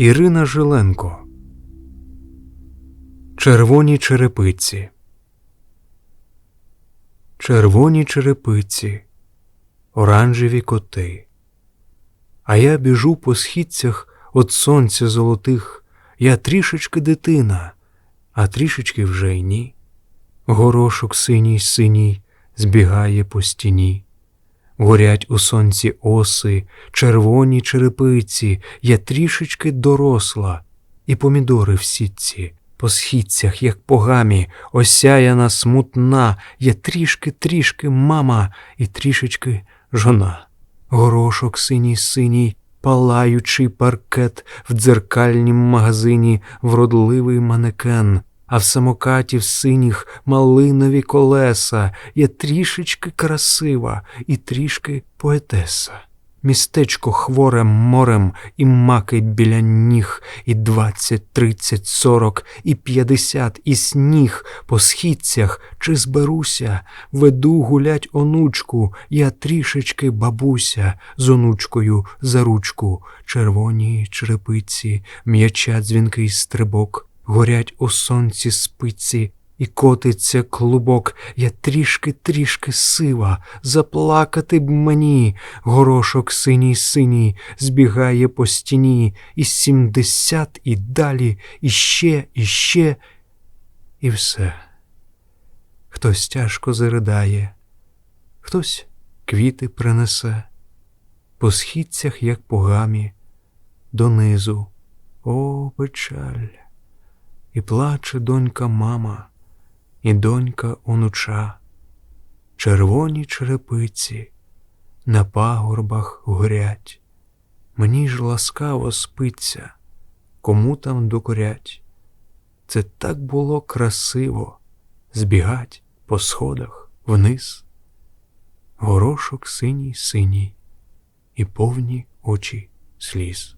Ірина Жиленко Червоні черепиці Червоні черепиці, оранжеві коти. А я біжу по східцях от сонця золотих, я трішечки дитина, а трішечки вже й ні. Горошок синій синій збігає по стіні. Горять у сонці оси, червоні черепиці, я трішечки доросла, і помідори в сітці, по східцях, як по гамі, осяяна смутна, я трішки-трішки мама і трішечки жона. Горошок синій синій, палаючий паркет в дзеркальнім магазині, вродливий манекен. А в самокаті в синіх малинові колеса я трішечки красива і трішки поетеса. Містечко хворе морем і маки біля ніг, і двадцять, тридцять, сорок, і п'ятдесят, і сніг по східцях. Чи зберуся, веду гулять онучку, я трішечки бабуся з онучкою за ручку, червоні черепиці, м'яча дзвінкий стрибок горять у сонці спиці, і котиться клубок, я трішки-трішки сива, заплакати б мені, горошок синій синій збігає по стіні, і сімдесят і далі, і ще, і ще, і все. Хтось тяжко заридає, хтось квіти принесе, по східцях, як по гамі, донизу, о, печаль. І плаче донька мама, і донька онуча, червоні черепиці на пагорбах горять. Мені ж ласкаво спиться, кому там докорять. Це так було красиво збігать по сходах вниз. Горошок синій синій і повні очі сліз.